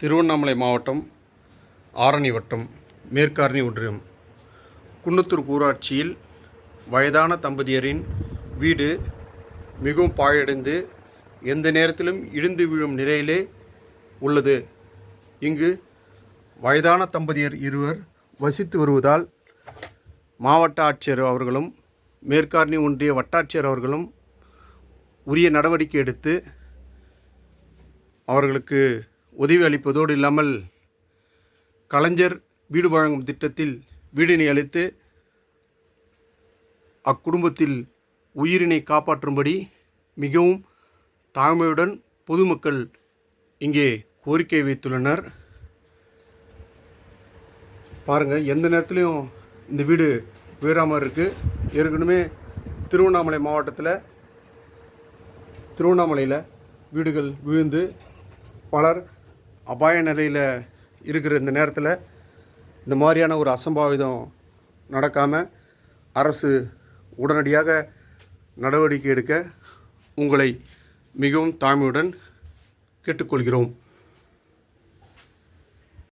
திருவண்ணாமலை மாவட்டம் ஆரணி வட்டம் மேற்காரணி ஒன்றியம். குன்னத்தூர் ஊராட்சியில் வயதான தம்பதியரின் வீடு மிகவும் பாழடைந்து எந்த நேரத்திலும் இழுந்து விழும் நிலையிலே உள்ளது. இங்கு வயதான தம்பதியர் இருவர் வசித்து வருவதால் மாவட்ட ஆட்சியர் அவர்களும் மேற்காரணி ஒன்றிய வட்டாட்சியர் அவர்களும் உரிய நடவடிக்கை எடுத்து அவர்களுக்கு உதவி அளிப்பதோடு இல்லாமல் கலைஞர் வீடு வழங்கும் திட்டத்தில் வீடினை அளித்து அக்குடும்பத்தில் உயிரினை காப்பாற்றும்படி மிகவும் தாழ்மையுடன் பொதுமக்கள் இங்கே கோரிக்கை வைத்துள்ளனர். பாருங்கள் எந்த நேரத்துலையும் இந்த வீடு வீழாமல் இருக்குது ஏற்கனவே திருவண்ணாமலை மாவட்டத்தில் திருவண்ணாமலையில் வீடுகள் விழுந்து பலர் அபாய நிலையில் இருக்கிற இந்த நேரத்தில் இந்த மாதிரியான ஒரு அசம்பாவிதம் நடக்காமல் அரசு உடனடியாக நடவடிக்கை எடுக்க உங்களை மிகவும் தாழ்மையுடன் கேட்டுக்கொள்கிறோம்.